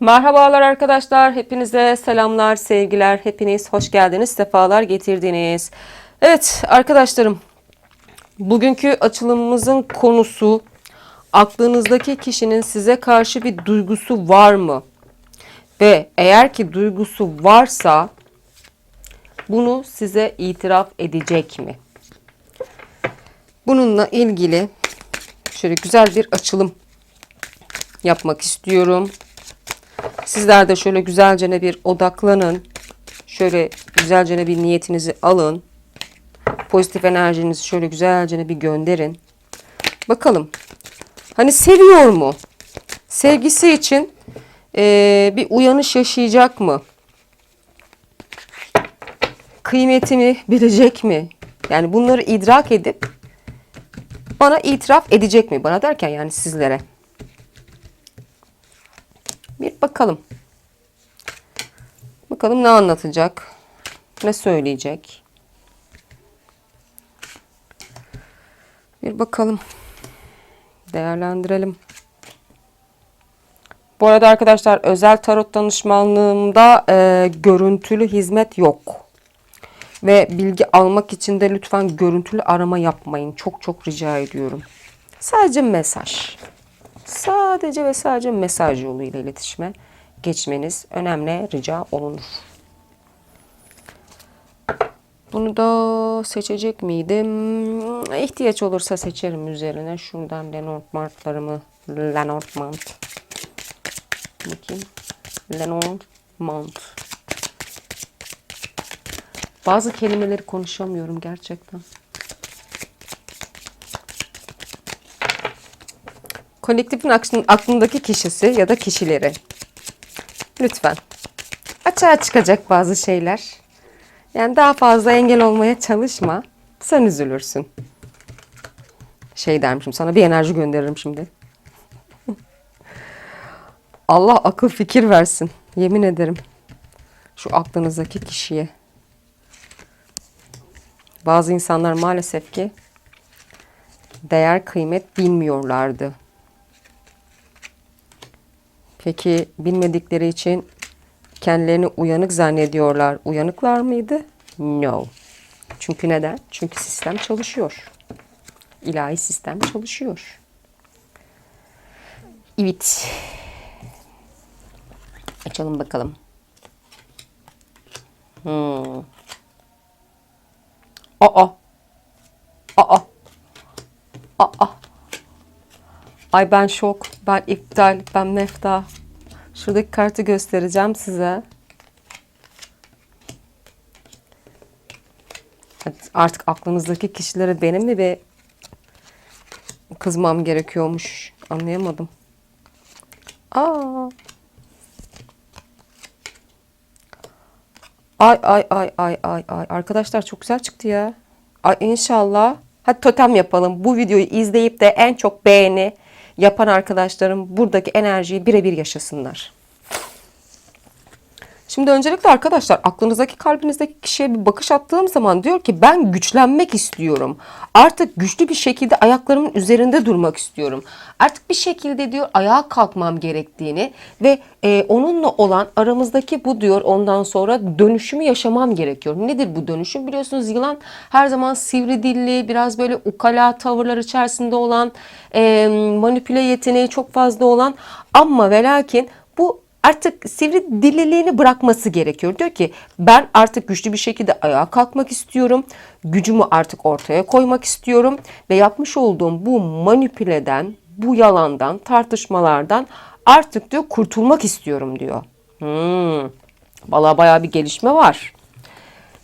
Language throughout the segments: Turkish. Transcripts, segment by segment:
Merhabalar arkadaşlar. Hepinize selamlar, sevgiler. Hepiniz hoş geldiniz, sefalar getirdiniz. Evet arkadaşlarım, bugünkü açılımımızın konusu aklınızdaki kişinin size karşı bir duygusu var mı? Ve eğer ki duygusu varsa bunu size itiraf edecek mi? Bununla ilgili şöyle güzel bir açılım yapmak istiyorum. Sizler de şöyle güzelce bir odaklanın. Şöyle güzelce bir niyetinizi alın. Pozitif enerjinizi şöyle güzelce bir gönderin. Bakalım. Hani seviyor mu? Sevgisi için eee, bir uyanış yaşayacak mı? Kıymetimi bilecek mi? Yani bunları idrak edip bana itiraf edecek mi? Bana derken yani sizlere. Bir bakalım. Bakalım ne anlatacak? Ne söyleyecek? Bir bakalım. Değerlendirelim. Bu arada arkadaşlar özel tarot danışmanlığımda e, görüntülü hizmet yok. Ve bilgi almak için de lütfen görüntülü arama yapmayın. Çok çok rica ediyorum. Sadece mesaj. Sadece ve sadece mesaj yoluyla iletişime geçmeniz önemli rica olunur. Bunu da seçecek miydim? İhtiyaç olursa seçerim üzerine. Şuradan Lenormand'larımı Lenormand. Bakayım. Lenormand. Bazı kelimeleri konuşamıyorum gerçekten. Kolektifin aklın- aklındaki kişisi ya da kişileri. Lütfen. Açığa çıkacak bazı şeyler. Yani daha fazla engel olmaya çalışma. Sen üzülürsün. Şey dermişim sana bir enerji gönderirim şimdi. Allah akıl fikir versin. Yemin ederim. Şu aklınızdaki kişiye. Bazı insanlar maalesef ki değer kıymet bilmiyorlardı. Peki bilmedikleri için kendilerini uyanık zannediyorlar. Uyanıklar mıydı? No. Çünkü neden? Çünkü sistem çalışıyor. İlahi sistem çalışıyor. Evet. Açalım bakalım. Hmm. Aa. Aa. Aa. Ay ben şok, ben iptal, ben mefta. Şuradaki kartı göstereceğim size. Artık aklınızdaki kişilere benim mi bir kızmam gerekiyormuş. Anlayamadım. Aa. Ay ay ay ay ay ay. Arkadaşlar çok güzel çıktı ya. Ay inşallah. Hadi totem yapalım. Bu videoyu izleyip de en çok beğeni yapan arkadaşlarım buradaki enerjiyi birebir yaşasınlar. Şimdi öncelikle arkadaşlar aklınızdaki kalbinizdeki kişiye bir bakış attığım zaman diyor ki ben güçlenmek istiyorum. Artık güçlü bir şekilde ayaklarımın üzerinde durmak istiyorum. Artık bir şekilde diyor ayağa kalkmam gerektiğini ve e, onunla olan aramızdaki bu diyor ondan sonra dönüşümü yaşamam gerekiyor. Nedir bu dönüşüm? Biliyorsunuz yılan her zaman sivri dilli, biraz böyle ukala tavırlar içerisinde olan, e, manipüle yeteneği çok fazla olan ama ve lakin bu artık sivri dilliliğini bırakması gerekiyor. Diyor ki ben artık güçlü bir şekilde ayağa kalkmak istiyorum. Gücümü artık ortaya koymak istiyorum. Ve yapmış olduğum bu manipüleden, bu yalandan, tartışmalardan artık diyor kurtulmak istiyorum diyor. Hmm. Valla bayağı bir gelişme var.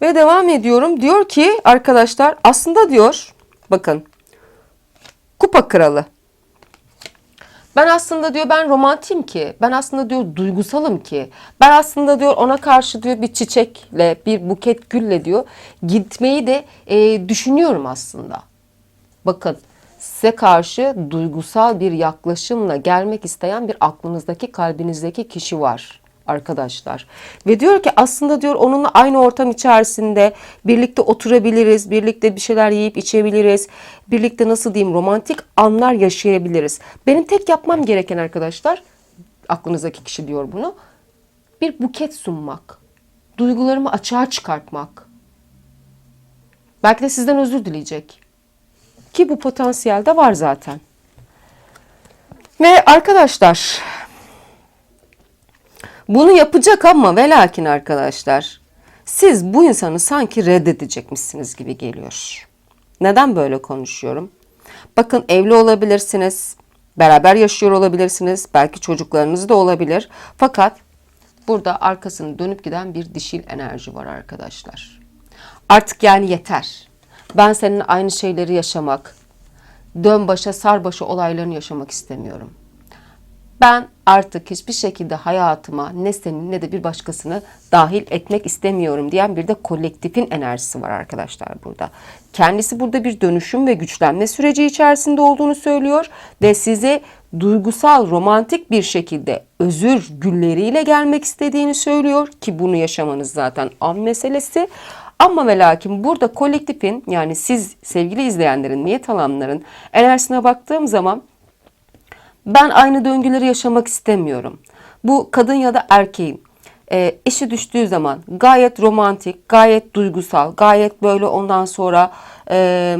Ve devam ediyorum. Diyor ki arkadaşlar aslında diyor bakın kupa kralı. Ben aslında diyor ben romantim ki. Ben aslında diyor duygusalım ki. Ben aslında diyor ona karşı diyor bir çiçekle, bir buket gülle diyor gitmeyi de e, düşünüyorum aslında. Bakın size karşı duygusal bir yaklaşımla gelmek isteyen bir aklınızdaki, kalbinizdeki kişi var arkadaşlar. Ve diyor ki aslında diyor onunla aynı ortam içerisinde birlikte oturabiliriz, birlikte bir şeyler yiyip içebiliriz, birlikte nasıl diyeyim romantik anlar yaşayabiliriz. Benim tek yapmam gereken arkadaşlar aklınızdaki kişi diyor bunu. Bir buket sunmak. Duygularımı açığa çıkartmak. Belki de sizden özür dileyecek. Ki bu potansiyel de var zaten. Ve arkadaşlar bunu yapacak ama ve lakin arkadaşlar siz bu insanı sanki reddedecekmişsiniz gibi geliyor. Neden böyle konuşuyorum? Bakın evli olabilirsiniz, beraber yaşıyor olabilirsiniz, belki çocuklarınız da olabilir. Fakat burada arkasını dönüp giden bir dişil enerji var arkadaşlar. Artık yani yeter. Ben seninle aynı şeyleri yaşamak, dön başa sar başa olaylarını yaşamak istemiyorum. Ben artık hiçbir şekilde hayatıma ne senin ne de bir başkasını dahil etmek istemiyorum diyen bir de kolektifin enerjisi var arkadaşlar burada. Kendisi burada bir dönüşüm ve güçlenme süreci içerisinde olduğunu söylüyor ve size duygusal, romantik bir şekilde özür gülleriyle gelmek istediğini söylüyor ki bunu yaşamanız zaten an meselesi. Ama ve lakin burada kolektifin yani siz sevgili izleyenlerin, niyet alanların enerjisine baktığım zaman ben aynı döngüleri yaşamak istemiyorum. Bu kadın ya da erkeğin e, işi düştüğü zaman gayet romantik, gayet duygusal, gayet böyle ondan sonra e,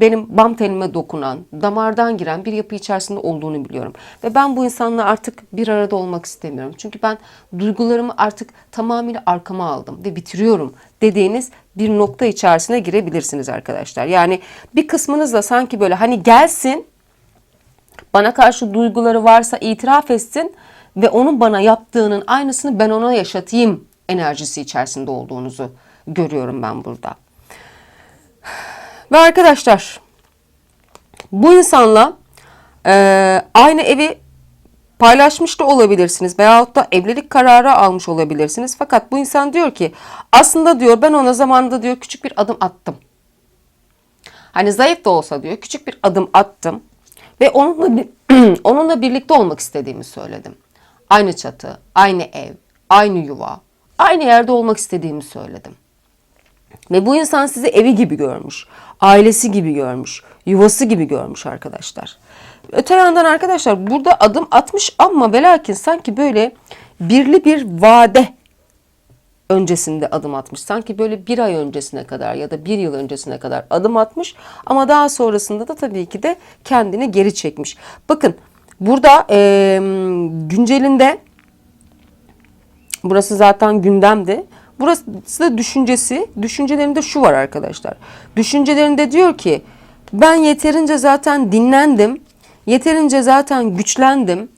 benim bam tenime dokunan, damardan giren bir yapı içerisinde olduğunu biliyorum. Ve ben bu insanla artık bir arada olmak istemiyorum. Çünkü ben duygularımı artık tamamıyla arkama aldım ve bitiriyorum dediğiniz bir nokta içerisine girebilirsiniz arkadaşlar. Yani bir kısmınız da sanki böyle hani gelsin bana karşı duyguları varsa itiraf etsin ve onun bana yaptığının aynısını ben ona yaşatayım enerjisi içerisinde olduğunuzu görüyorum ben burada. Ve arkadaşlar bu insanla e, aynı evi paylaşmış da olabilirsiniz veyahut da evlilik kararı almış olabilirsiniz. Fakat bu insan diyor ki aslında diyor ben ona zamanında diyor küçük bir adım attım. Hani zayıf da olsa diyor küçük bir adım attım ve onunla onunla birlikte olmak istediğimi söyledim. Aynı çatı, aynı ev, aynı yuva, aynı yerde olmak istediğimi söyledim. Ve bu insan sizi evi gibi görmüş, ailesi gibi görmüş, yuvası gibi görmüş arkadaşlar. Öte yandan arkadaşlar burada adım atmış ama ve lakin sanki böyle birli bir vade öncesinde adım atmış. Sanki böyle bir ay öncesine kadar ya da bir yıl öncesine kadar adım atmış ama daha sonrasında da tabii ki de kendini geri çekmiş. Bakın burada e, güncelinde burası zaten gündemdi. Burası da düşüncesi. Düşüncelerinde şu var arkadaşlar. Düşüncelerinde diyor ki ben yeterince zaten dinlendim. Yeterince zaten güçlendim.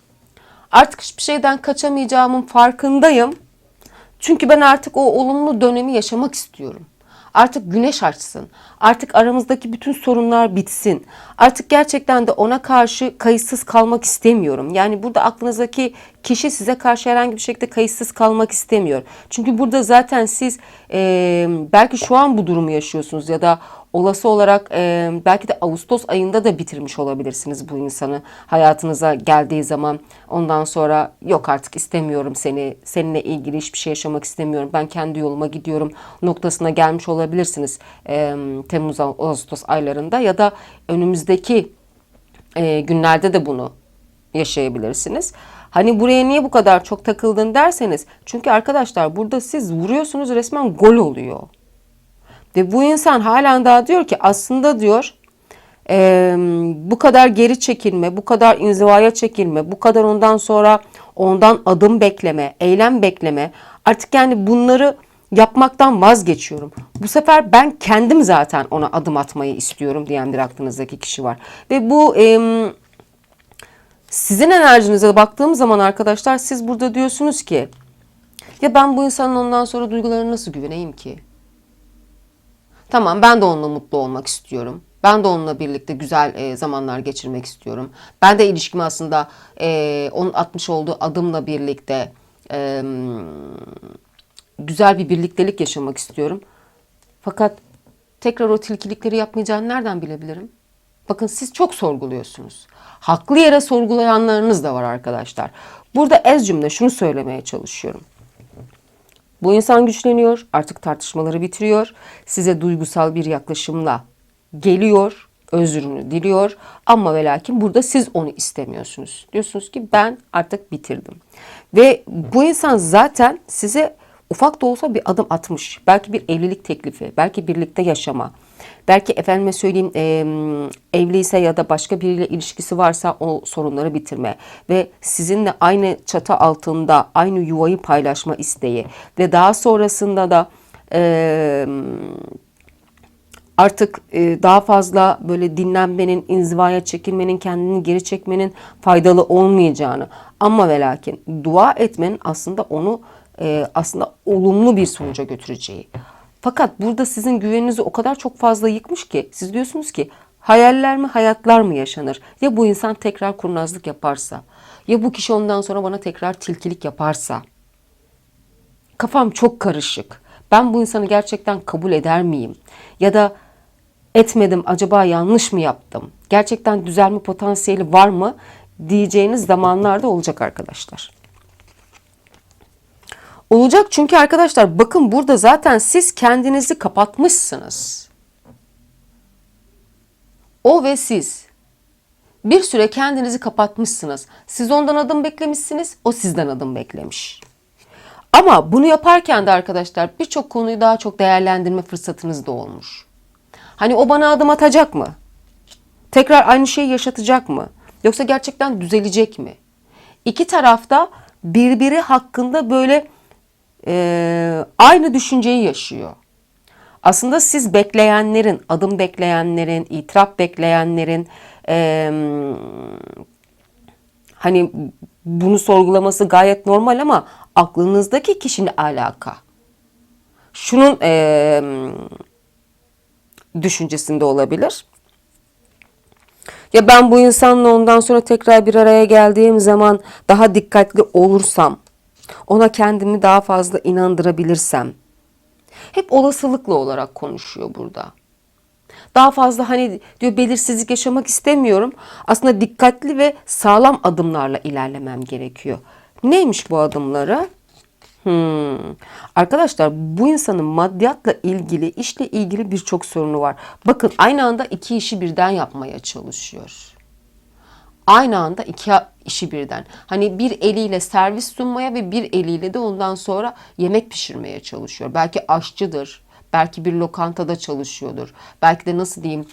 Artık hiçbir şeyden kaçamayacağımın farkındayım. Çünkü ben artık o olumlu dönemi yaşamak istiyorum. Artık güneş açsın. Artık aramızdaki bütün sorunlar bitsin. Artık gerçekten de ona karşı kayıtsız kalmak istemiyorum. Yani burada aklınızdaki kişi size karşı herhangi bir şekilde kayıtsız kalmak istemiyor. Çünkü burada zaten siz e, belki şu an bu durumu yaşıyorsunuz ya da olası olarak e, belki de Ağustos ayında da bitirmiş olabilirsiniz bu insanı hayatınıza geldiği zaman ondan sonra yok artık istemiyorum seni seninle ilgili hiçbir şey yaşamak istemiyorum ben kendi yoluma gidiyorum noktasına gelmiş olabilirsiniz e, Temmuz Ağustos aylarında ya da önümüzdeki e, günlerde de bunu yaşayabilirsiniz. Hani buraya niye bu kadar çok takıldın derseniz çünkü arkadaşlar burada siz vuruyorsunuz resmen gol oluyor. Ve bu insan halen daha diyor ki aslında diyor e, bu kadar geri çekilme, bu kadar inzivaya çekilme, bu kadar ondan sonra ondan adım bekleme, eylem bekleme artık yani bunları yapmaktan vazgeçiyorum. Bu sefer ben kendim zaten ona adım atmayı istiyorum diyen bir aklınızdaki kişi var. Ve bu e, sizin enerjinize baktığım zaman arkadaşlar siz burada diyorsunuz ki ya ben bu insanın ondan sonra duygularına nasıl güveneyim ki? Tamam ben de onunla mutlu olmak istiyorum. Ben de onunla birlikte güzel e, zamanlar geçirmek istiyorum. Ben de ilişkimi aslında e, onun atmış olduğu adımla birlikte e, güzel bir birliktelik yaşamak istiyorum. Fakat tekrar o tilkilikleri yapmayacağını nereden bilebilirim? Bakın siz çok sorguluyorsunuz. Haklı yere sorgulayanlarınız da var arkadaşlar. Burada ez cümle şunu söylemeye çalışıyorum. Bu insan güçleniyor, artık tartışmaları bitiriyor. Size duygusal bir yaklaşımla geliyor. özrünü diliyor ama ve lakin burada siz onu istemiyorsunuz. Diyorsunuz ki ben artık bitirdim. Ve bu insan zaten size ufak da olsa bir adım atmış. Belki bir evlilik teklifi, belki birlikte yaşama. Belki efendime söyleyeyim e, evliyse ya da başka biriyle ilişkisi varsa o sorunları bitirme. Ve sizinle aynı çatı altında aynı yuvayı paylaşma isteği. Ve daha sonrasında da e, artık e, daha fazla böyle dinlenmenin, inzivaya çekilmenin, kendini geri çekmenin faydalı olmayacağını ama ve lakin dua etmenin aslında onu e, aslında olumlu bir sonuca götüreceği. Fakat burada sizin güveninizi o kadar çok fazla yıkmış ki siz diyorsunuz ki hayaller mi hayatlar mı yaşanır? Ya bu insan tekrar kurnazlık yaparsa ya bu kişi ondan sonra bana tekrar tilkilik yaparsa kafam çok karışık. Ben bu insanı gerçekten kabul eder miyim? Ya da etmedim acaba yanlış mı yaptım? Gerçekten düzelme potansiyeli var mı? diyeceğiniz zamanlarda olacak arkadaşlar. Olacak çünkü arkadaşlar bakın burada zaten siz kendinizi kapatmışsınız. O ve siz bir süre kendinizi kapatmışsınız. Siz ondan adım beklemişsiniz, o sizden adım beklemiş. Ama bunu yaparken de arkadaşlar birçok konuyu daha çok değerlendirme fırsatınız da olmuş. Hani o bana adım atacak mı? Tekrar aynı şeyi yaşatacak mı? Yoksa gerçekten düzelecek mi? İki tarafta birbiri hakkında böyle e, aynı düşünceyi yaşıyor. Aslında siz bekleyenlerin, adım bekleyenlerin, itiraf bekleyenlerin e, hani bunu sorgulaması gayet normal ama aklınızdaki kişinin alaka. Şunun e, düşüncesinde olabilir. Ya ben bu insanla ondan sonra tekrar bir araya geldiğim zaman daha dikkatli olursam, ona kendimi daha fazla inandırabilirsem. Hep olasılıklı olarak konuşuyor burada. Daha fazla hani diyor belirsizlik yaşamak istemiyorum. Aslında dikkatli ve sağlam adımlarla ilerlemem gerekiyor. Neymiş bu adımları? Hmm. Arkadaşlar bu insanın maddiyatla ilgili, işle ilgili birçok sorunu var. Bakın aynı anda iki işi birden yapmaya çalışıyor. Aynı anda iki işi birden. Hani bir eliyle servis sunmaya ve bir eliyle de ondan sonra yemek pişirmeye çalışıyor. Belki aşçıdır, belki bir lokantada çalışıyordur. Belki de nasıl diyeyim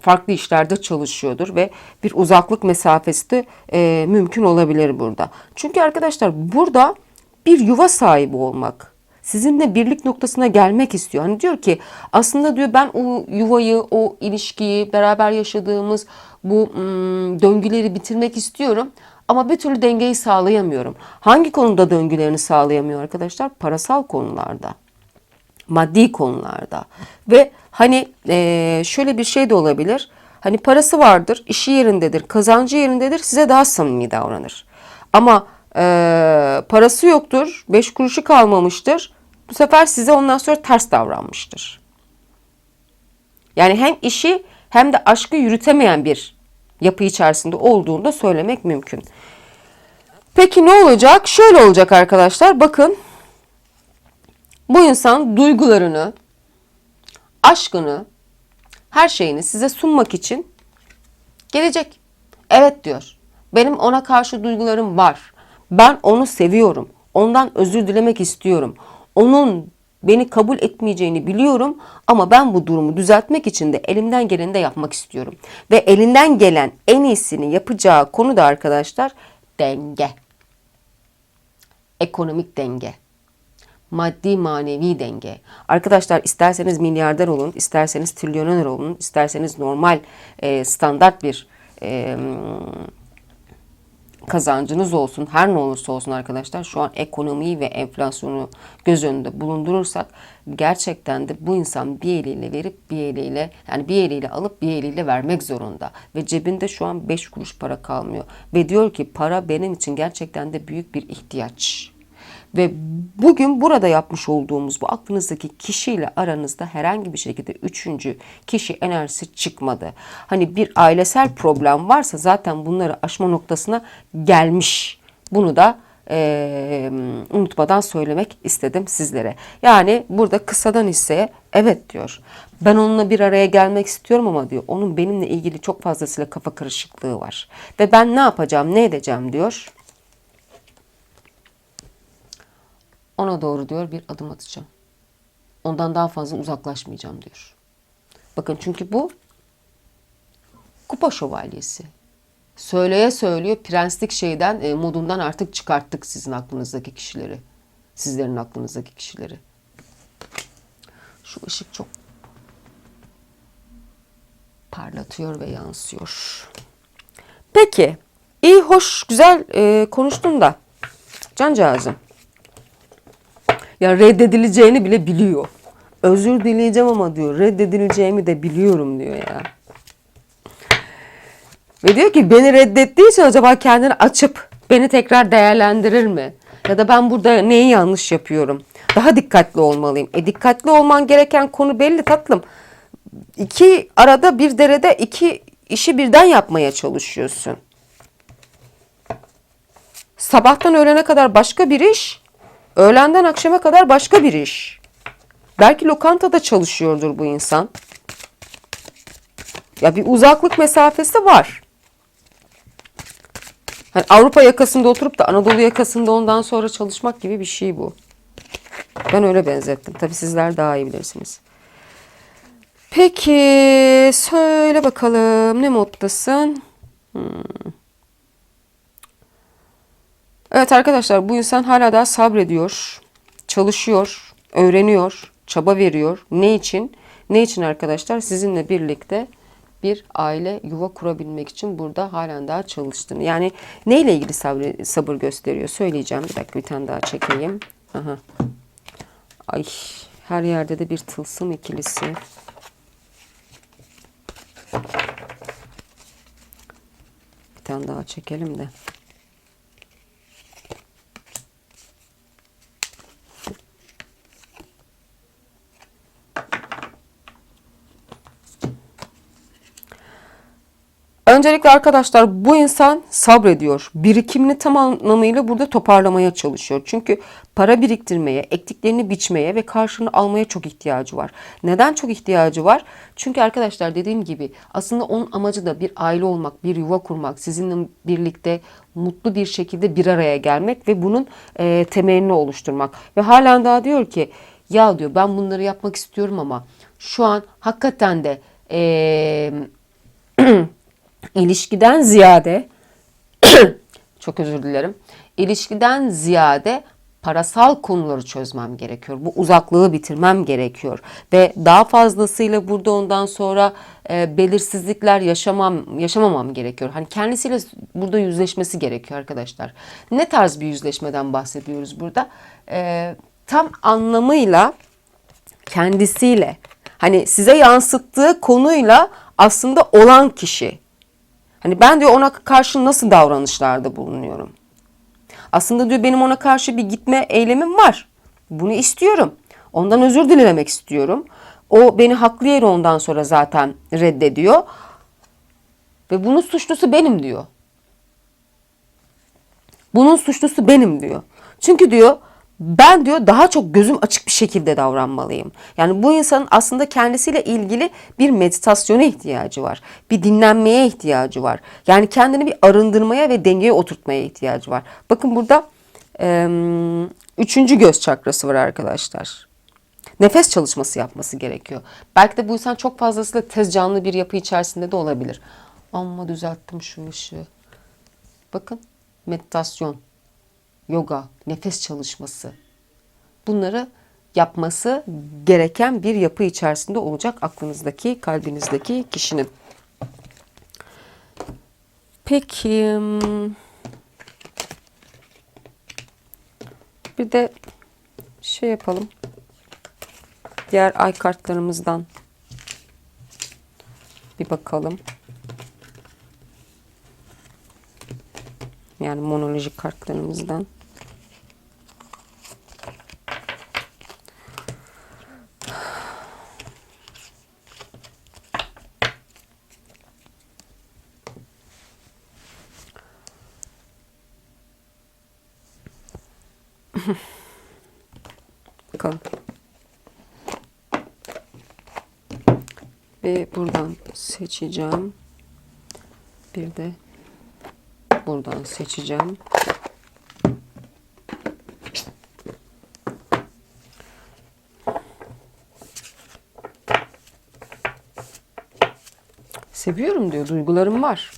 farklı işlerde çalışıyordur ve bir uzaklık mesafesi de e, mümkün olabilir burada. Çünkü arkadaşlar burada bir yuva sahibi olmak. Sizinle birlik noktasına gelmek istiyor. Hani diyor ki aslında diyor ben o yuvayı, o ilişkiyi, beraber yaşadığımız bu döngüleri bitirmek istiyorum. Ama bir türlü dengeyi sağlayamıyorum. Hangi konuda döngülerini sağlayamıyor arkadaşlar? Parasal konularda. Maddi konularda. Ve hani şöyle bir şey de olabilir. Hani parası vardır, işi yerindedir, kazancı yerindedir, size daha samimi davranır. Ama e, parası yoktur, beş kuruşu kalmamıştır. Bu sefer size ondan sonra ters davranmıştır. Yani hem işi hem de aşkı yürütemeyen bir yapı içerisinde olduğunu da söylemek mümkün. Peki ne olacak? Şöyle olacak arkadaşlar. Bakın bu insan duygularını, aşkını, her şeyini size sunmak için gelecek. Evet diyor. Benim ona karşı duygularım var. Ben onu seviyorum. Ondan özür dilemek istiyorum. Onun beni kabul etmeyeceğini biliyorum ama ben bu durumu düzeltmek için de elimden geleni de yapmak istiyorum. Ve elinden gelen en iyisini yapacağı konu da arkadaşlar denge. Ekonomik denge. Maddi manevi denge. Arkadaşlar isterseniz milyarder olun, isterseniz trilyoner olun, isterseniz normal e, standart bir e, kazancınız olsun her ne olursa olsun arkadaşlar şu an ekonomiyi ve enflasyonu göz önünde bulundurursak gerçekten de bu insan bir eliyle verip bir eliyle yani bir eliyle alıp bir eliyle vermek zorunda ve cebinde şu an 5 kuruş para kalmıyor ve diyor ki para benim için gerçekten de büyük bir ihtiyaç. Ve bugün burada yapmış olduğumuz bu aklınızdaki kişiyle aranızda herhangi bir şekilde üçüncü kişi enerjisi çıkmadı. Hani bir ailesel problem varsa zaten bunları aşma noktasına gelmiş. Bunu da e, unutmadan söylemek istedim sizlere. Yani burada kısadan hisseye evet diyor. Ben onunla bir araya gelmek istiyorum ama diyor onun benimle ilgili çok fazlasıyla kafa karışıklığı var. Ve ben ne yapacağım, ne edeceğim diyor. Ona doğru diyor bir adım atacağım. Ondan daha fazla uzaklaşmayacağım diyor. Bakın çünkü bu kupa şövalyesi. Söyleye söylüyor prenslik şeyden e, modundan artık çıkarttık sizin aklınızdaki kişileri. Sizlerin aklınızdaki kişileri. Şu ışık çok parlatıyor ve yansıyor. Peki. iyi hoş, güzel e, konuştun da. Cancağızım. Ya reddedileceğini bile biliyor. Özür dileyeceğim ama diyor reddedileceğimi de biliyorum diyor ya. Ve diyor ki beni reddettiği için acaba kendini açıp beni tekrar değerlendirir mi? Ya da ben burada neyi yanlış yapıyorum? Daha dikkatli olmalıyım. E dikkatli olman gereken konu belli tatlım. İki arada bir derede iki işi birden yapmaya çalışıyorsun. Sabahtan öğlene kadar başka bir iş, öğlenden akşama kadar başka bir iş. Belki lokantada çalışıyordur bu insan. Ya bir uzaklık mesafesi var. Hani Avrupa yakasında oturup da Anadolu yakasında ondan sonra çalışmak gibi bir şey bu. Ben öyle benzettim. Tabii sizler daha iyi bilirsiniz. Peki söyle bakalım ne moddasın? Hmm. Evet arkadaşlar bu insan hala daha sabrediyor, çalışıyor, öğreniyor, çaba veriyor. Ne için? Ne için arkadaşlar? Sizinle birlikte bir aile yuva kurabilmek için burada halen daha çalıştığını. Yani neyle ilgili sabır, sabır gösteriyor? Söyleyeceğim. Bir dakika bir tane daha çekeyim. Aha. Ay her yerde de bir tılsım ikilisi. Bir tane daha çekelim de. Öncelikle arkadaşlar bu insan sabrediyor. Birikimini tam anlamıyla burada toparlamaya çalışıyor. Çünkü para biriktirmeye, ektiklerini biçmeye ve karşılığını almaya çok ihtiyacı var. Neden çok ihtiyacı var? Çünkü arkadaşlar dediğim gibi aslında onun amacı da bir aile olmak, bir yuva kurmak, sizinle birlikte mutlu bir şekilde bir araya gelmek ve bunun e, temelini oluşturmak. Ve halen daha diyor ki ya diyor ben bunları yapmak istiyorum ama şu an hakikaten de eee ilişkiden ziyade çok özür dilerim. İlişkiden ziyade parasal konuları çözmem gerekiyor. Bu uzaklığı bitirmem gerekiyor ve daha fazlasıyla burada ondan sonra e, belirsizlikler yaşamam yaşamamam gerekiyor. Hani kendisiyle burada yüzleşmesi gerekiyor arkadaşlar. Ne tarz bir yüzleşmeden bahsediyoruz burada? E, tam anlamıyla kendisiyle hani size yansıttığı konuyla aslında olan kişi Hani ben diyor ona karşı nasıl davranışlarda bulunuyorum? Aslında diyor benim ona karşı bir gitme eylemim var. Bunu istiyorum. Ondan özür dilemek istiyorum. O beni haklı yere ondan sonra zaten reddediyor. Ve bunun suçlusu benim diyor. Bunun suçlusu benim diyor. Çünkü diyor ben diyor daha çok gözüm açık bir şekilde davranmalıyım. Yani bu insanın aslında kendisiyle ilgili bir meditasyona ihtiyacı var. Bir dinlenmeye ihtiyacı var. Yani kendini bir arındırmaya ve dengeye oturtmaya ihtiyacı var. Bakın burada e, üçüncü göz çakrası var arkadaşlar. Nefes çalışması yapması gerekiyor. Belki de bu insan çok fazlasıyla tez canlı bir yapı içerisinde de olabilir. Ama düzelttim şu ışığı. Bakın meditasyon yoga, nefes çalışması bunları yapması gereken bir yapı içerisinde olacak aklınızdaki, kalbinizdeki kişinin. Peki bir de şey yapalım. Diğer ay kartlarımızdan bir bakalım. Yani monolojik kartlarımızdan. Bakalım. Ve buradan seçeceğim. Bir de buradan seçeceğim. Seviyorum diyor. Duygularım var.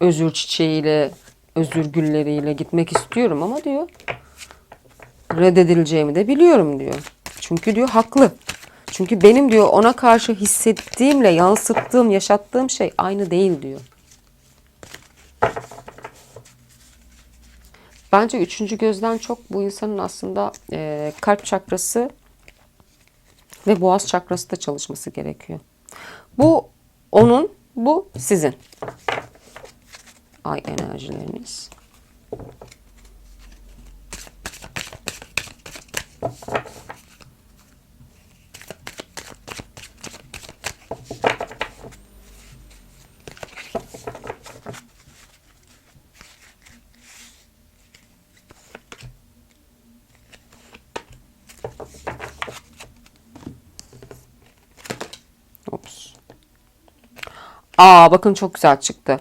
Özür çiçeğiyle, özür gülleriyle gitmek istiyorum ama diyor reddedileceğimi de biliyorum diyor. Çünkü diyor haklı. Çünkü benim diyor ona karşı hissettiğimle yansıttığım, yaşattığım şey aynı değil diyor. Bence üçüncü gözden çok bu insanın aslında e, kalp çakrası ve boğaz çakrası da çalışması gerekiyor. Bu onun, bu sizin. Ay enerjileriniz. Ops. Aa bakın çok güzel çıktı.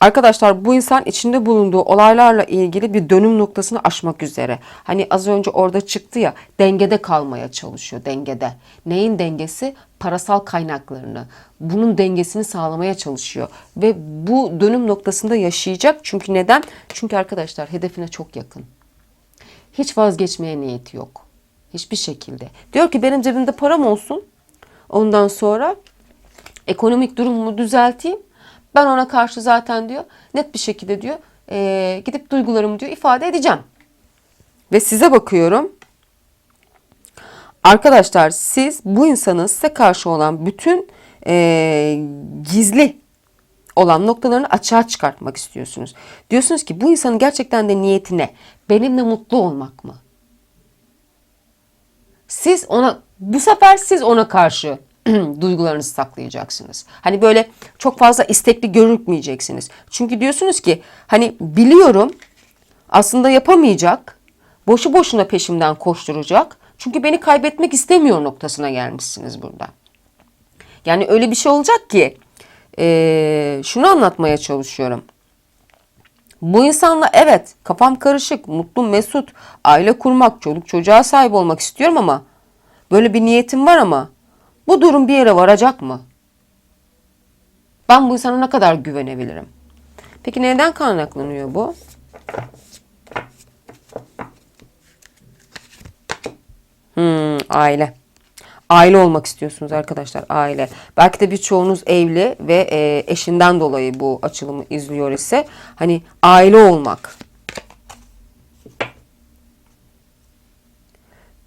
Arkadaşlar bu insan içinde bulunduğu olaylarla ilgili bir dönüm noktasını aşmak üzere. Hani az önce orada çıktı ya dengede kalmaya çalışıyor dengede. Neyin dengesi? Parasal kaynaklarını. Bunun dengesini sağlamaya çalışıyor. Ve bu dönüm noktasında yaşayacak. Çünkü neden? Çünkü arkadaşlar hedefine çok yakın. Hiç vazgeçmeye niyeti yok. Hiçbir şekilde. Diyor ki benim cebimde param olsun. Ondan sonra ekonomik durumumu düzelteyim. Ben ona karşı zaten diyor net bir şekilde diyor eee, gidip duygularımı diyor ifade edeceğim. Ve size bakıyorum. Arkadaşlar siz bu insanın size karşı olan bütün eee, gizli olan noktalarını açığa çıkartmak istiyorsunuz. Diyorsunuz ki bu insanın gerçekten de niyeti ne? Benimle mutlu olmak mı? Siz ona bu sefer siz ona karşı duygularınızı saklayacaksınız. Hani böyle çok fazla istekli görünmeyeceksiniz. Çünkü diyorsunuz ki hani biliyorum aslında yapamayacak. Boşu boşuna peşimden koşturacak. Çünkü beni kaybetmek istemiyor noktasına gelmişsiniz burada. Yani öyle bir şey olacak ki eee, şunu anlatmaya çalışıyorum. Bu insanla evet kafam karışık, mutlu, mesut, aile kurmak, çoluk çocuğa sahip olmak istiyorum ama böyle bir niyetim var ama bu durum bir yere varacak mı? Ben bu insana ne kadar güvenebilirim? Peki neden kaynaklanıyor bu? Hmm, aile. Aile olmak istiyorsunuz arkadaşlar aile. Belki de birçoğunuz evli ve e, eşinden dolayı bu açılımı izliyor ise hani aile olmak.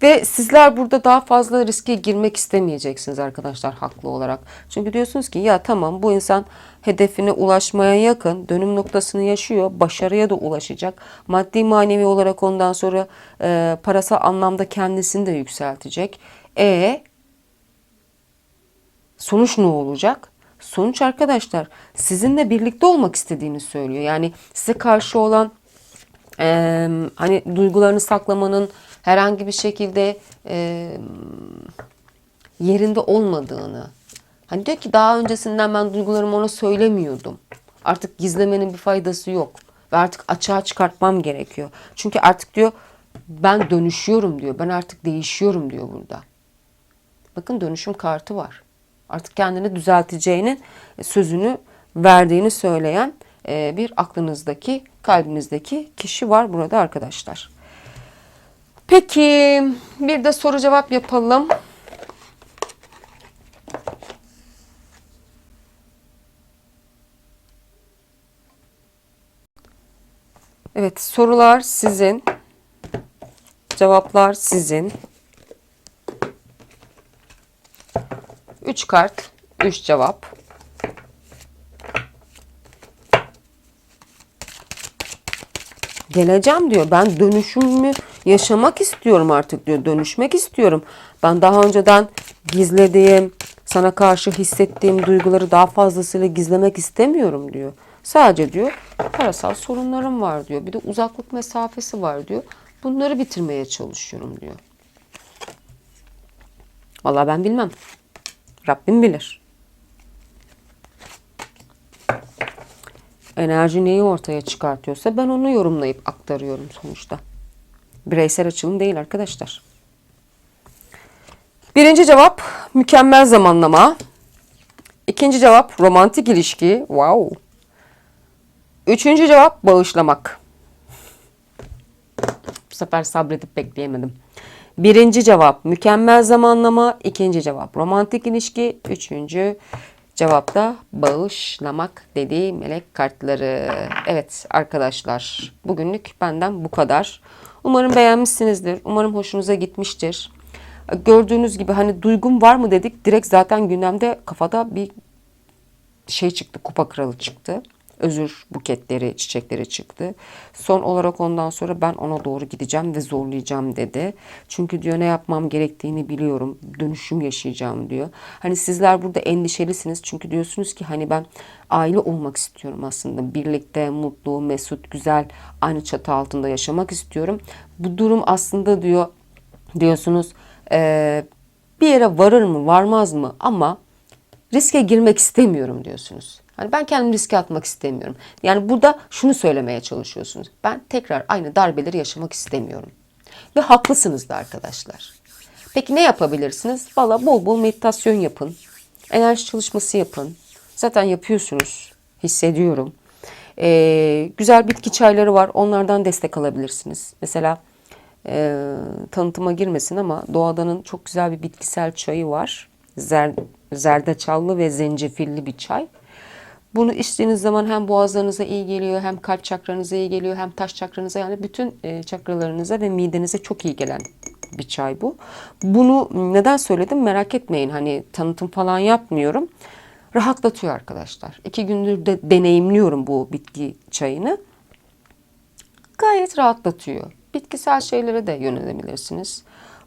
Ve sizler burada daha fazla riske girmek istemeyeceksiniz arkadaşlar haklı olarak. Çünkü diyorsunuz ki ya tamam bu insan hedefine ulaşmaya yakın, dönüm noktasını yaşıyor, başarıya da ulaşacak. Maddi manevi olarak ondan sonra e, parasal anlamda kendisini de yükseltecek. E sonuç ne olacak? Sonuç arkadaşlar sizinle birlikte olmak istediğini söylüyor. Yani size karşı olan e, hani duygularını saklamanın herhangi bir şekilde e, yerinde olmadığını. Hani diyor ki daha öncesinden ben duygularımı ona söylemiyordum. Artık gizlemenin bir faydası yok. Ve artık açığa çıkartmam gerekiyor. Çünkü artık diyor ben dönüşüyorum diyor. Ben artık değişiyorum diyor burada. Bakın dönüşüm kartı var. Artık kendini düzelteceğinin sözünü verdiğini söyleyen e, bir aklınızdaki, kalbinizdeki kişi var burada arkadaşlar. Peki bir de soru cevap yapalım. Evet sorular sizin. Cevaplar sizin. 3 kart, 3 cevap. Geleceğim diyor. Ben dönüşümümü yaşamak istiyorum artık diyor. Dönüşmek istiyorum. Ben daha önceden gizlediğim, sana karşı hissettiğim duyguları daha fazlasıyla gizlemek istemiyorum diyor. Sadece diyor parasal sorunlarım var diyor. Bir de uzaklık mesafesi var diyor. Bunları bitirmeye çalışıyorum diyor. Vallahi ben bilmem. Rabbim bilir. Enerji neyi ortaya çıkartıyorsa ben onu yorumlayıp aktarıyorum sonuçta. Bireysel açılım değil arkadaşlar. Birinci cevap mükemmel zamanlama. İkinci cevap romantik ilişki. Wow. Üçüncü cevap bağışlamak. Bu sefer sabredip bekleyemedim. Birinci cevap mükemmel zamanlama. ikinci cevap romantik ilişki. Üçüncü cevap da bağışlamak dediği melek kartları. Evet arkadaşlar bugünlük benden bu kadar. Umarım beğenmişsinizdir. Umarım hoşunuza gitmiştir. Gördüğünüz gibi hani duygum var mı dedik. Direkt zaten gündemde kafada bir şey çıktı. Kupa kralı çıktı. Özür buketleri, çiçekleri çıktı. Son olarak ondan sonra ben ona doğru gideceğim ve zorlayacağım dedi. Çünkü diyor ne yapmam gerektiğini biliyorum. Dönüşüm yaşayacağım diyor. Hani sizler burada endişelisiniz. Çünkü diyorsunuz ki hani ben aile olmak istiyorum aslında. Birlikte, mutlu, mesut, güzel aynı çatı altında yaşamak istiyorum. Bu durum aslında diyor diyorsunuz eee, bir yere varır mı varmaz mı ama riske girmek istemiyorum diyorsunuz. Hani ben kendimi riske atmak istemiyorum. Yani burada şunu söylemeye çalışıyorsunuz. Ben tekrar aynı darbeleri yaşamak istemiyorum. Ve haklısınız da arkadaşlar. Peki ne yapabilirsiniz? Valla bol bol meditasyon yapın. Enerji çalışması yapın. Zaten yapıyorsunuz. Hissediyorum. Ee, güzel bitki çayları var. Onlardan destek alabilirsiniz. Mesela e, tanıtıma girmesin ama Doğadan'ın çok güzel bir bitkisel çayı var. Zer, zerdeçallı ve zencefilli bir çay. Bunu içtiğiniz zaman hem boğazlarınıza iyi geliyor, hem kalp çakranıza iyi geliyor, hem taş çakranıza yani bütün e, çakralarınıza ve midenize çok iyi gelen bir çay bu. Bunu neden söyledim merak etmeyin. Hani tanıtım falan yapmıyorum. Rahatlatıyor arkadaşlar. İki gündür de deneyimliyorum bu bitki çayını gayet rahatlatıyor. Bitkisel şeylere de yönelebilirsiniz.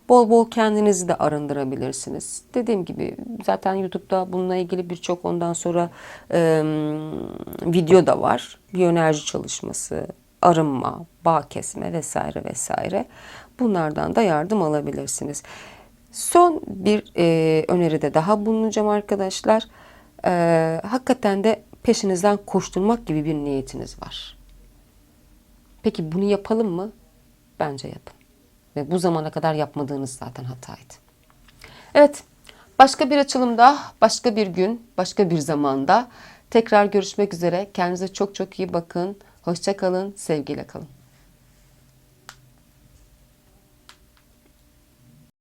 Bol bol kendinizi de arındırabilirsiniz. Dediğim gibi zaten YouTube'da bununla ilgili birçok ondan sonra e, video da var. Biyoenerji çalışması, arınma, bağ kesme vesaire vesaire. Bunlardan da yardım alabilirsiniz. Son bir e, öneride daha bulunacağım arkadaşlar. E, hakikaten de peşinizden koşturmak gibi bir niyetiniz var. Peki bunu yapalım mı? Bence yapın. Ve bu zamana kadar yapmadığınız zaten hataydı. Evet, başka bir açılımda, başka bir gün, başka bir zamanda tekrar görüşmek üzere. Kendinize çok çok iyi bakın. Hoşça kalın, sevgiyle kalın.